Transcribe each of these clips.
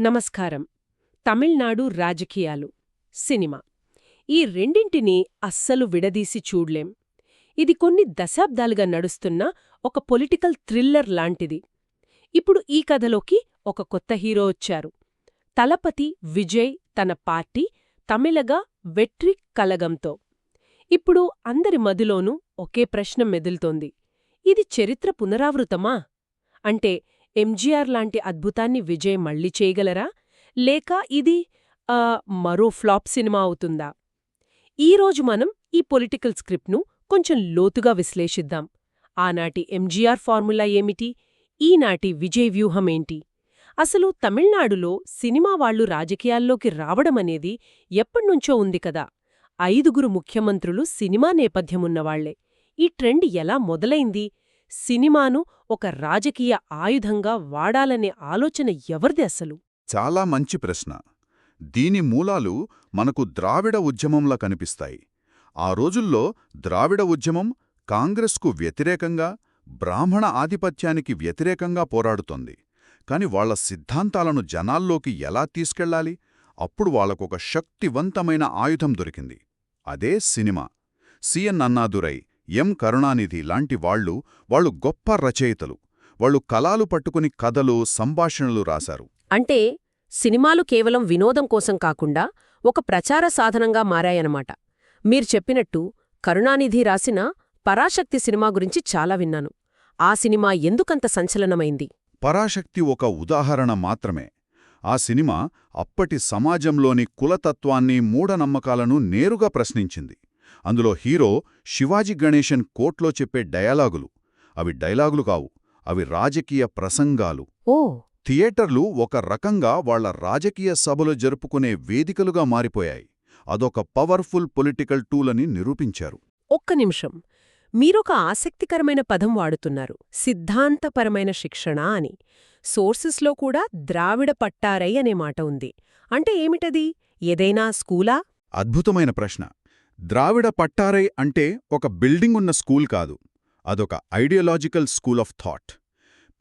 నమస్కారం. తమిళనాడు రాజకీయాలు సినిమా. ఈ రెండింటినీ అస్సలు విడదీసి చూడ్లేం. ఇది కొన్ని దశాబ్దాలుగా నడుస్తున్న ఒక పొలిటికల్ థ్రిల్లర్ లాంటిది. ఇప్పుడు ఈ కథలోకి ఒక కొత్త హీరో వచ్చారు. తలపతి విజయ్ తన పార్టీ తమిళగా వెట్రి కలగంతో. ఇప్పుడు అందరి మదిలోనూ ఒకే ప్రశ్న మెదులుతోంది. ఇది చరిత్ర పునరావృతమా? అంటే ఎంజీఆర్ లాంటి అద్భుతాన్ని విజయ్ మళ్ళీ చేయగలరా? లేక ఇది ఆ, మరో ఫ్లాప్ సినిమా అవుతుందా? ఈరోజు మనం ఈ పొలిటికల్ స్క్రిప్ట్ను కొంచెం లోతుగా విశ్లేషిద్దాం. ఆనాటి ఎంజీఆర్ ఫార్ములా ఏమిటి? ఈనాటి విజయ్ వ్యూహమేంటి అసలు తమిళనాడులో సినిమా వాళ్ళు రాజకీయాల్లోకి రావడమనేది ఎప్పటినుంచో ఉంది కదా. ఐదుగురు ముఖ్యమంత్రులు సినిమా నేపథ్యమున్నవాళ్ళే ఈ ట్రెండ్ ఎలా మొదలైంది? సినిమాను ఒక రాజకీయ ఆయుధంగా వాడాలనే ఆలోచన ఎవరిది అసలు? చాలా మంచి ప్రశ్న. దీని మూలాలు మనకు ద్రావిడ ఉద్యమంలా కనిపిస్తాయి. ఆ రోజుల్లో ద్రావిడ ఉద్యమం కాంగ్రెస్కు వ్యతిరేకంగా బ్రాహ్మణ ఆధిపత్యానికి వ్యతిరేకంగా పోరాడుతోంది. కాని వాళ్ళ సిద్ధాంతాలను జనాల్లోకి ఎలా తీసుకెళ్ళాలి అప్పుడు వాళ్ళకొక శక్తివంతమైన ఆయుధం దొరికింది. అదే cinema. C N Annadurai M Karunanidhi లాంటి వాళ్ళు వాళ్ళు గొప్ప రచయితలు. వాళ్ళు కలాలు పట్టుకుని కథలు సంభాషణలు రాశారు. అంటే సినిమాలు కేవలం వినోదం కోసం కాకుండా ఒక ప్రచార సాధనంగా మారాయనమాట మీరు చెప్పినట్టు కరుణానిధి రాసిన పరాశక్తి సినిమా గురించి చాలా విన్నాను. ఆ సినిమా ఎందుకంత సంచలనమైంది? పరాశక్తి ఒక ఉదాహరణ మాత్రమే. ఆ సినిమా అప్పటి సమాజంలోని కులతత్వాన్ని మూఢనమ్మకాలను నేరుగా ప్రశ్నించింది. అందులో హీరో శివాజీ గణేశన్ కోట్లో చెప్పే డయలాగులు. అవి డైలాగులు కావు అవి రాజకీయ ప్రసంగాలు. ఓ. థియేటర్లు ఒక రకంగా వాళ్ళ రాజకీయ సభలు జరుపుకునే వేదికలుగా మారిపోయాయి. అదొక పవర్ఫుల్ పొలిటికల్ టూల్ అని నిరూపించారు. ఒక్క నిమిషం. మీరొక ఆసక్తికరమైన పదం వాడుతున్నారు. సిద్ధాంతపరమైన శిక్షణ అని. సోర్సెస్లో కూడా ద్రావిడ పట్టారై అనే మాట ఉంది. అంటే ఏమిటది? ఏదైనా స్కూలా? అద్భుతమైన ప్రశ్న. ద్రావిడ పట్టారై అంటే ఒక బిల్డింగ్ ఉన్న స్కూల్ కాదు. అదొక ideological school of thought.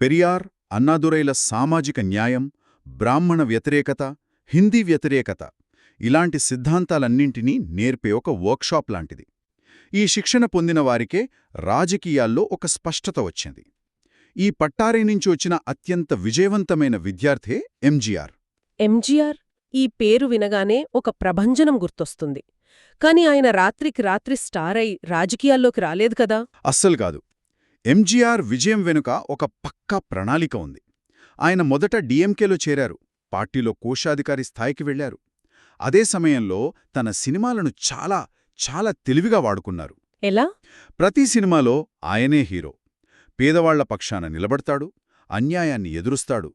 Periyar అన్నాదురైల సామాజిక న్యాయం బ్రాహ్మణ వ్యతిరేకత హిందీ వ్యతిరేకత ఇలాంటి సిద్ధాంతాలన్నింటినీ నేర్పే ఒక వర్క్షాప్ లాంటిది. ఈ శిక్షణ పొందిన వారికే రాజకీయాల్లో ఒక స్పష్టత వచ్చింది. ఈ పట్టారే నుంచి వచ్చిన అత్యంత విజయవంతమైన విద్యార్థే ఎంజీఆర్. ఎంజీఆర్ ఈ పేరు వినగానే ఒక ప్రభంజనం గుర్తొస్తుంది. కాని ఆయన రాత్రికి రాత్రి స్టార్ అయి రాజకీయాల్లోకి రాలేదు కదా. అస్సలు కాదు. ఎంజీఆర్ విజయం వెనుక ఒక పక్కా ప్రణాళిక ఉంది. ఆయన మొదట డిఎంకేలో చేరారు. పార్టీలో కోశాధికారి స్థాయికి వెళ్ళారు అదే సమయంలో తన సినిమాలను చాలా చాలా తెలివిగా వాడుకున్నారు. ఎలా? ప్రతి సినిమాలో ఆయనే హీరో. పేదవాళ్ళ పక్షాన నిలబడతాడు అన్యాయాన్ని ఎదురుస్తాడు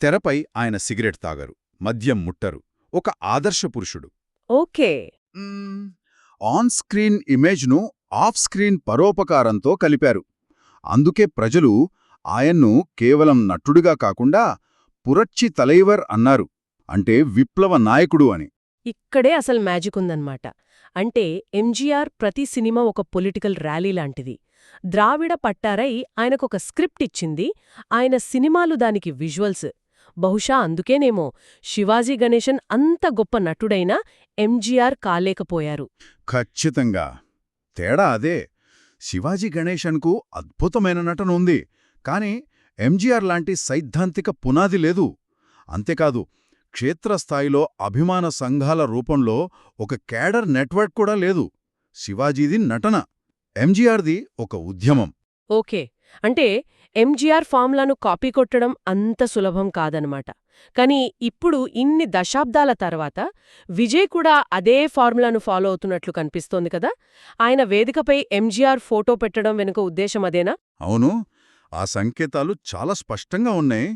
తెరపై ఆయన సిగరెట్ తాగరు మద్యం ముట్టరు ఒక ఆదర్శ పురుషుడు. ఓకే. ఆన్ స్క్రీన్ ఇమేజ్ను ఆఫ్ స్క్రీన్ పరోపకారంతో కలిపారు. అందుకే ప్రజలు ఆయన్ను కేవలం నటుడిగా కాకుండా పురచ్చి తలైవర్ అన్నారు. అంటే విప్లవ నాయకుడు అని. ఇక్కడే అసలు మ్యాజిక్ ఉందన్నమాట. అంటే ఎంజీఆర్ ప్రతి సినిమా ఒక పొలిటికల్ ర్యాలీ లాంటిది. ద్రావిడ పట్టారై ఆయనకొక స్క్రిప్ట్ ఇచ్చింది. ఆయన సినిమాలు దానికి విజువల్స్. బహుశా అందుకేనేమో శివాజీ గణేశన్ అంత గొప్ప నటుడైనా ఎంజీఆర్ కాలేకపోయారు. ఖచ్చితంగా. తేడా అదే. శివాజీ గణేశన్కు అద్భుతమైన నటన ఉంది. కాని ఎంజీఆర్ లాంటి సైద్ధాంతిక పునాది లేదు. అంతేకాదు క్షేత్రస్థాయిలో అభిమాన సంఘాల రూపంలో ఒక క్యాడర్ నెట్వర్క్ కూడా లేదు. శివాజీది నటన ఎంజీఆర్ది ఒక ఉద్యమం. ఓకే. అంటే ఎంజీఆర్ ఫామ్లను కాపీ కొట్టడం అంత సులభం కాదనమాట. కానీ ఇప్పుడు ఇన్ని దశాబ్దాల తర్వాత విజయ్ కూడా అదే ఫార్ములాను ఫాలో అవుతున్నట్లు కనిపిస్తోంది కదా? ఆయన వేదికపై ఎంజీఆర్ ఫోటో పెట్టడం వెనుక ఉద్దేశం అదేనా? అవును. ఆ సంకేతాలు చాలా స్పష్టంగా ఉన్నాయి.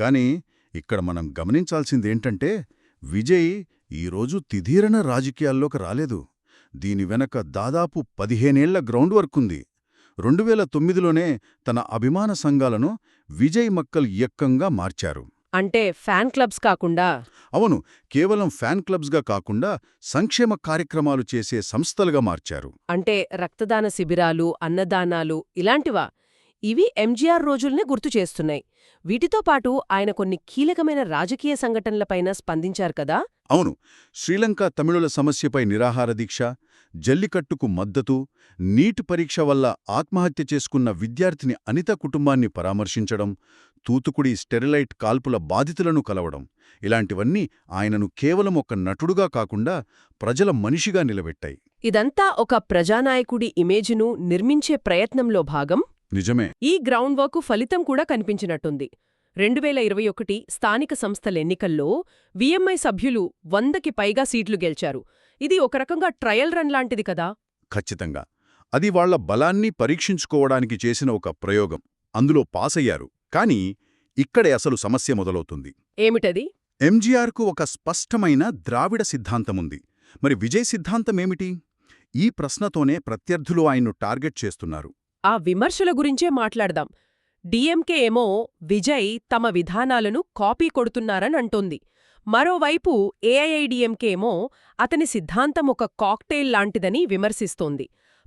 కానీ ఇక్కడ మనం గమనించాల్సిందేంటంటే విజయ్ ఈరోజు తిధీరన రాజకీయాల్లోకి రాలేదు. దీని వెనక దాదాపు పదిహేనేళ్ళ గ్రౌండ్ వర్క్ ఉంది. రెండు వేల తొమ్మిదిలోనే తన అభిమాన సంఘాలను విజయ్ మక్కల్ ఇయక్కంగా మార్చారు. అంటే ఫ్యాన్ క్లబ్స్ కాకుండా? అవును కేవలం ఫ్యాన్ క్లబ్స్గా కాకుండా సంక్షేమ కార్యక్రమాలు చేసే సంస్థలుగా మార్చారు. అంటే రక్తదాన శిబిరాలు అన్నదానాలు ఇలాంటివా? ఇవి ఎంజీఆర్ రోజుల్నే గుర్తు చేస్తున్నాయి. వీటితో పాటు ఆయన కొన్ని కీలకమైన రాజకీయ సంఘటనలపైన స్పందించారు కదా? అవును. శ్రీలంక తమిళుల సమస్యపై నిరాహార దీక్ష జల్లికట్టుకు మద్దతు నీట్ పరీక్ష వల్ల ఆత్మహత్య చేసుకున్న విద్యార్థిని అనిత కుటుంబాన్ని పరామర్శించడం తూతుకుడి స్టెరిలైట్ కాల్పుల బాధితులను కలవడం ఇలాంటివన్నీ ఆయనను కేవలం ఒక నటుడుగా కాకుండా ప్రజల మనిషిగా నిలబెట్టాయి. ఇదంతా ఒక ప్రజానాయకుడి ఇమేజ్ను నిర్మించే ప్రయత్నంలో భాగం? నిజమే. ఈ గ్రౌండ్ వర్క్ ఫలితం కూడా కనిపించినట్టుంది. రెండు వేల ఇరవై ఒకటి స్థానిక సంస్థల ఎన్నికల్లో విఎంఐ సభ్యులు వందకి పైగా సీట్లు గెలిచారు. ఇది ఒక రకంగా ట్రయల్ రన్ లాంటిది కదా? ఖచ్చితంగా. అది వాళ్ళ బలాన్ని పరీక్షించుకోవడానికి చేసిన ఒక ప్రయోగం. అందులో పాసయ్యారు. కానీ ఇక్కడే అసలు సమస్య మొదలవుతుంది. ఏమిటది? ఎంజీఆర్కు ఒక స్పష్టమైన ద్రావిడ సిద్ధాంతముంది. మరి విజయ్ సిద్ధాంతమేమిటి? ఈ ప్రశ్నతోనే ప్రత్యర్థులు ఆయన్ను టార్గెట్ చేస్తున్నారు. ఆ విమర్శల గురించే మాట్లాడదాం. డిఎంకే ఏమో విజయ్ తమ విధానాలను కాపీ కొడుతున్నారని అంటోంది. మరోవైపు ఏఐఐడిఎంకే ఏమో అతని సిద్ధాంతం ఒక కాక్టెయిల్ లాంటిదని విమర్శిస్తోంది.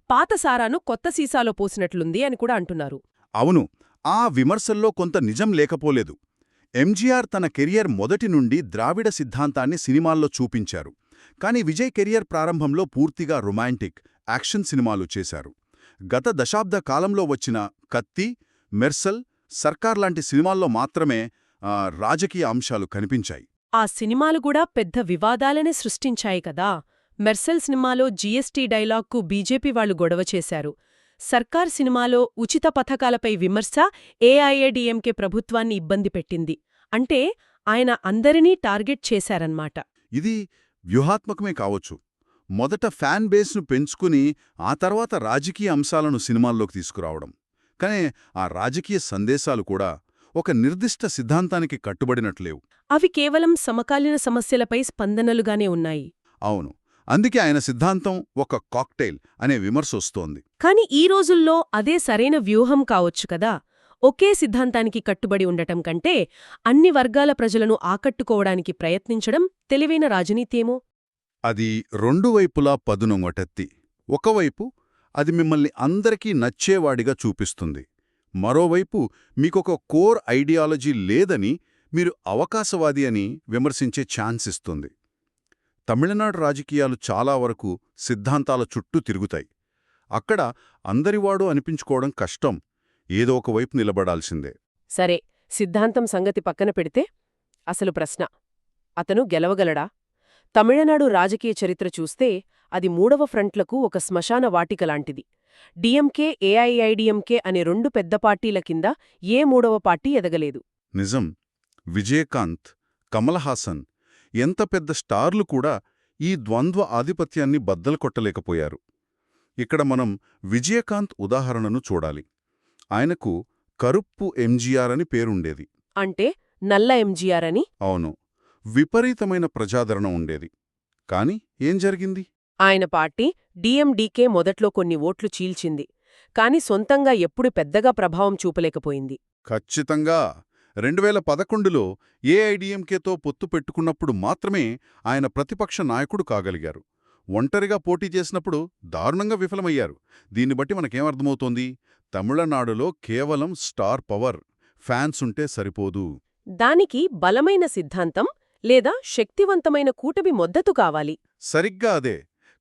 పాత సారాను కొత్త సీసాలో పోసినట్లుంది అని కూడా అంటున్నారు. అవును ఆ విమర్శల్లో కొంత నిజం లేకపోలేదు. ఎంజీఆర్ తన కెరియర్ మొదటి నుండి ద్రావిడ సిద్ధాంతాన్ని సినిమాల్లో చూపించారు. కానీ విజయ్ కెరియర్ ప్రారంభంలో పూర్తిగా రొమాంటిక్ యాక్షన్ సినిమాలు చేశారు. గత దశాబ్ద కాలంలో వచ్చిన కత్తి మెర్సల్ సర్కార్ లాంటి సినిమాల్లో మాత్రమే రాజకీయ అంశాలు కనిపించాయి. ఆ సినిమాలు కూడా పెద్ద వివాదాలనే సృష్టించాయి కదా. మెర్సెల్ సినిమాలో జీఎస్టీ డైలాగ్కు బీజేపీ వాళ్ళు గొడవ చేశారు. సర్కార్ సినిమాలో ఉచిత పథకాలపై విమర్శ ఏఐఏడీఎంకే ప్రభుత్వాన్ని ఇబ్బంది పెట్టింది. అంటే ఆయన అందరినీ టార్గెట్ చేశారన్నమాట. ఇది వ్యూహాత్మకమే కావచ్చు. మొదట ఫ్యాన్ బేస్ను పెంచుకుని ఆ తర్వాత రాజకీయ అంశాలను సినిమాల్లోకి తీసుకురావడం. కానీ ఆ రాజకీయ సందేశాలు కూడా ఒక నిర్దిష్ట సిద్ధాంతానికి కట్టుబడినట్లేవు. అవి కేవలం సమకాలీన సమస్యలపై స్పందనలుగానే ఉన్నాయి. అవును. అందుకే ఆయన సిద్ధాంతం ఒక కాక్టైల్ అనే విమర్శ వస్తోంది. కాని ఈ రోజుల్లో అదే సరైన వ్యూహం కావచ్చు కదా? ఒకే సిద్ధాంతానికి కట్టుబడి ఉండటం కంటే అన్ని వర్గాల ప్రజలను ఆకట్టుకోవడానికి ప్రయత్నించడం తెలివైన రాజనీతేమో అది రెండు వైపులా పదునొంగటెత్తి ఒకవైపు అది మిమ్మల్ని అందరికీ నచ్చేవాడిగా చూపిస్తుంది. మరోవైపు మీకొక కోర్ ఐడియాలజీ లేదని మీరు అవకాశవాది అని విమర్శించే ఛాన్స్ ఇస్తుంది. తమిళనాడు రాజకీయాలు చాలా వరకు సిద్ధాంతాల చుట్టూ తిరుగుతాయి. అక్కడ అందరివాడు అనిపించుకోవడం కష్టం. ఏదో ఒకవైపు నిలబడాల్సిందే. సరే సిద్ధాంతం సంగతి పక్కన పెడితే అసలు ప్రశ్న. అతను గెలవగలడా? తమిళనాడు రాజకీయ చరిత్ర చూస్తే అది మూడవ ఫ్రంట్లకు ఒక శ్మశాన వాటిక లాంటిది. డిఎంకే ఏఐఐడిఎంకే అనే రెండు పెద్ద పార్టీల కింద ఏ మూడవ పార్టీ ఎదగలేదు. నిజం. విజయకాంత్ కమల్ హాసన్ ఎంత పెద్ద స్టార్లు కూడా ఈ ద్వంద్వ ఆధిపత్యాన్ని బద్దలు కొట్టలేకపోయారు. ఇక్కడ మనం విజయకాంత్ ఉదాహరణను చూడాలి. ఆయనకు కరుప్పు ఎంజీఆర్ అని పేరుండేది. అంటే నల్ల ఎంజీఆర్ అని? అవును. విపరీతమైన ప్రజాదరణ ఉండేది. కాని ఏం జరిగింది? ఆయన పార్టీ డిఎండికే మొదట్లో కొన్ని ఓట్లు చీల్చింది. కాని సొంతంగా ఎప్పుడు పెద్దగా ప్రభావం చూపలేకపోయింది. ఖచ్చితంగా. రెండు వేల పదకొండులో ఏఐడిఎంకేతో పొత్తు పెట్టుకున్నప్పుడు మాత్రమే ఆయన ప్రతిపక్ష నాయకుడు కాగలిగారు. ఒంటరిగా పోటీ చేసినప్పుడు దారుణంగా విఫలమయ్యారు. దీన్ని బట్టి మనకేమర్థమవుతోంది తమిళనాడులో కేవలం స్టార్ పవర్ ఫ్యాన్స్ ఉంటే సరిపోదు. దానికి బలమైన సిద్ధాంతం లేదా శక్తివంతమైన కూటమి మద్దతు కావాలి. సరిగ్గా అదే.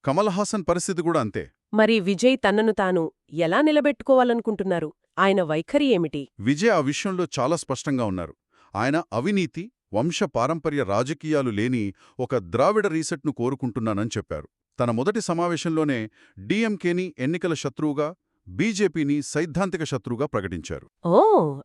కమల్ హాసన్ పరిస్థితి కూడా అంతే. మరి విజయ్ తన్నను తాను ఎలా నిలబెట్టుకోవాలనుకుంటున్నారు? ఆయన వైఖరి ఏమిటి? విజయ్ ఆ విషయంలో చాలా స్పష్టంగా ఉన్నారు. ఆయన అవినీతి వంశ పారంపర్య రాజకీయాలు లేని ఒక ద్రావిడ రీసెట్ను కోరుకుంటున్నానని చెప్పారు. తన మొదటి సమావేశంలోనే డీఎంకేని ఎన్నికల శత్రువుగా బీజేపీని సైద్ధాంతిక శత్రువుగా ప్రకటించారు. ఓ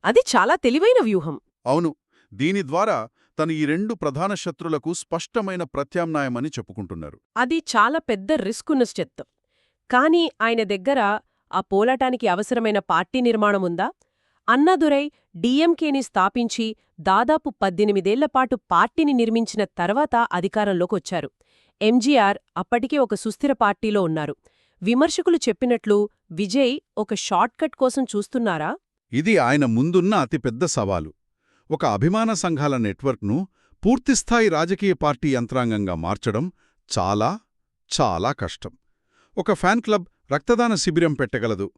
అది చాలా తెలివైన వ్యూహం. అవును. దీని ద్వారా తను ఈ రెండు ప్రధాన శత్రులకు స్పష్టమైన ప్రత్యామ్నాయమని చెప్పుకుంటున్నారు. అది చాలా పెద్ద రిస్కున్న స్టెప్ కాని ఆయన దగ్గర ఆ పోలాటానికి అవసరమైన పార్టీ నిర్మాణముందా అన్నాదురై డిఎంకేని స్థాపించి దాదాపు పద్దెనిమిదేళ్ళపాటు పార్టీని నిర్మించిన తర్వాత అధికారంలోకొచ్చారు ఎంజీఆర్ అప్పటికే ఒక సుస్థిర పార్టీలో ఉన్నారు. విమర్శకులు చెప్పినట్లు విజయ్ ఒక షార్ట్కట్ కోసం చూస్తున్నారా? ఇది ఆయన ముందున్న అతిపెద్ద సవాలు. ఒక అభిమాన సంఘాల నెట్వర్క్ను పూర్తిస్థాయి రాజకీయ పార్టీ యంత్రాంగంగా మార్చడం చాలా చాలా కష్టం. ఒక ఫ్యాన్ క్లబ్ రక్తదాన శిబిరం పెట్టగలదు.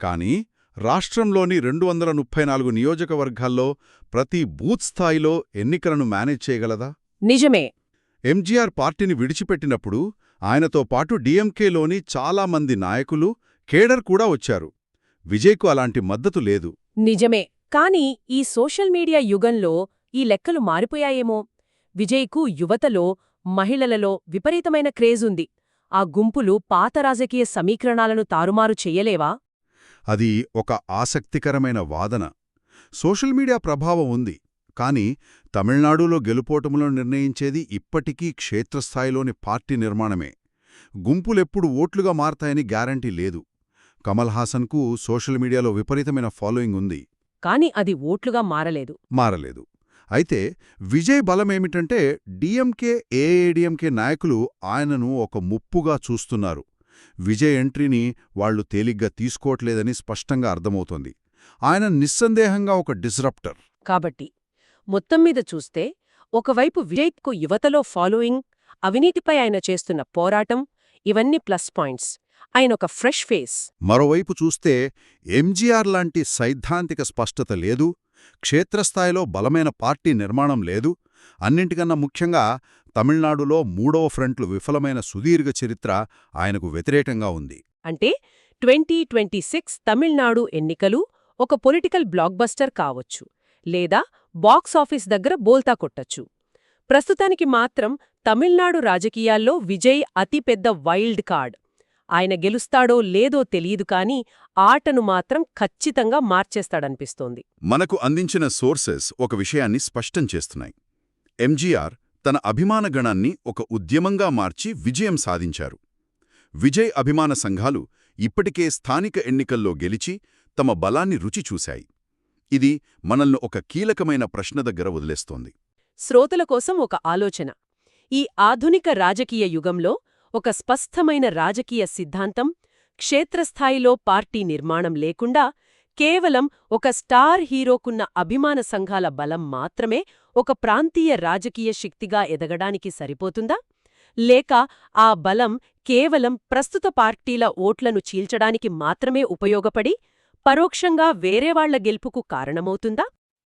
కానీ రాష్ట్రంలోని రెండు వందల ముప్పై నాలుగు నియోజకవర్గాల్లో ప్రతి బూత్ స్థాయిలో ఎన్నికలను మేనేజ్ చేయగలదా? నిజమే. ఎంజీఆర్ పార్టీని విడిచిపెట్టినప్పుడు ఆయనతో పాటు డీఎంకేలోని చాలామంది నాయకులు కేడర్ కూడా వచ్చారు. విజయ్కు అలాంటి మద్దతు లేదు. నిజమే. కాని ఈ సోషల్ మీడియా యుగంలో ఈ లెక్కలు మారిపోయాయేమో. విజయ్కు యువతలో మహిళలలో విపరీతమైన క్రేజుంది ఆ గుంపులు పాత రాజకీయ సమీకరణాలను తారుమారు చెయ్యలేవా అది ఒక ఆసక్తికరమైన వాదన. సోషల్ మీడియా ప్రభావం ఉంది. కానీ తమిళనాడులో గెలుపోటములను నిర్ణయించేది ఇప్పటికీ క్షేత్రస్థాయిలోని పార్టీ నిర్మాణమే. గుంపులెప్పుడు ఓట్లుగా మారతాయని గ్యారంటీ లేదు. కమల్ హాసన్కు సోషల్ మీడియాలో విపరీతమైన ఫాలోయింగ్ ఉంది. కాని అది ఓట్లుగా మారలేదు. మారలేదు. అయితే విజయ్ బలమేమిటంటే డిఎంకే ఏఏడిఎంకే నాయకులు ఆయనను ఒక ముప్పుగా చూస్తున్నారు. విజయ్ ఎంట్రీని వాళ్ళు తేలిగ్గా తీసుకోవట్లేదని స్పష్టంగా అర్థమవుతోంది. ఆయన నిస్సందేహంగా ఒక డిస్రప్టర్. కాబట్టి మొత్తం మీద చూస్తే ఒకవైపు విజయ్కు యువతలో ఫాలోయింగ్ అవినీతిపై ఆయన చేస్తున్న పోరాటం ఇవన్నీ ప్లస్ పాయింట్స్. ఆయన ఒక ఫ్రెష్ ఫేస్. మరోవైపు చూస్తే ఎంజీఆర్ లాంటి సైద్ధాంతిక స్పష్టత లేదు క్షేత్రస్థాయిలో బలమైన పార్టీ నిర్మాణం లేదు అన్నింటికన్నా ముఖ్యంగా తమిళనాడులో మూడవ ఫ్రంట్లు విఫలమైన సుదీర్ఘ చరిత్ర ఆయనకు వ్యతిరేకంగా ఉంది. అంటే ట్వంటీ ట్వంటీ సిక్స్ తమిళనాడు ఎన్నికలు ఒక పొలిటికల్ బ్లాక్బస్టర్ కావచ్చు లేదా బాక్సాఫీస్ దగ్గర బోల్తా కొట్టచ్చు. ప్రస్తుతానికి మాత్రం తమిళనాడు రాజకీయాల్లో విజయ్ అతిపెద్ద వైల్డ్ కార్డ్. ఆయన గెలుస్తాడో లేదో తెలియదు కాని ఆటను మాత్రం ఖచ్చితంగా మార్చేస్తాడనిపిస్తోంది. మనకు అందించిన సోర్సెస్ ఒక విషయాన్ని స్పష్టం చేస్తున్నాయి. ఎంజీఆర్ తన అభిమాన గణాన్ని ఒక ఉద్యమంగా మార్చి విజయం సాధించారు. విజయ్ అభిమాన సంఘాలు ఇప్పటికే స్థానిక ఎన్నికల్లో గెలిచి తమ బలాన్ని రుచి చూశాయి. ఇది మనల్ని ఒక కీలకమైన ప్రశ్న దగ్గర వదిలేస్తోంది. శ్రోతల కోసం ఒక ఆలోచన. ఈ ఆధునిక రాజకీయ యుగంలో ఒక స్పష్టమైన రాజకీయ సిద్ధాంతం క్షేత్రస్థాయిలో పార్టీ నిర్మాణం లేకుండా కేవలం ఒక స్టార్ హీరోకున్న అభిమాన సంఘాల బలం మాత్రమే ఒక ప్రాంతీయ రాజకీయ శక్తిగా ఎదగడానికి సరిపోతుందా? లేక ఆ బలం కేవలం ప్రస్తుత పార్టీల ఓట్లను చీల్చడానికి మాత్రమే ఉపయోగపడి పరోక్షంగా వేరేవాళ్ళ గెలుపుకు కారణమవుతుందా?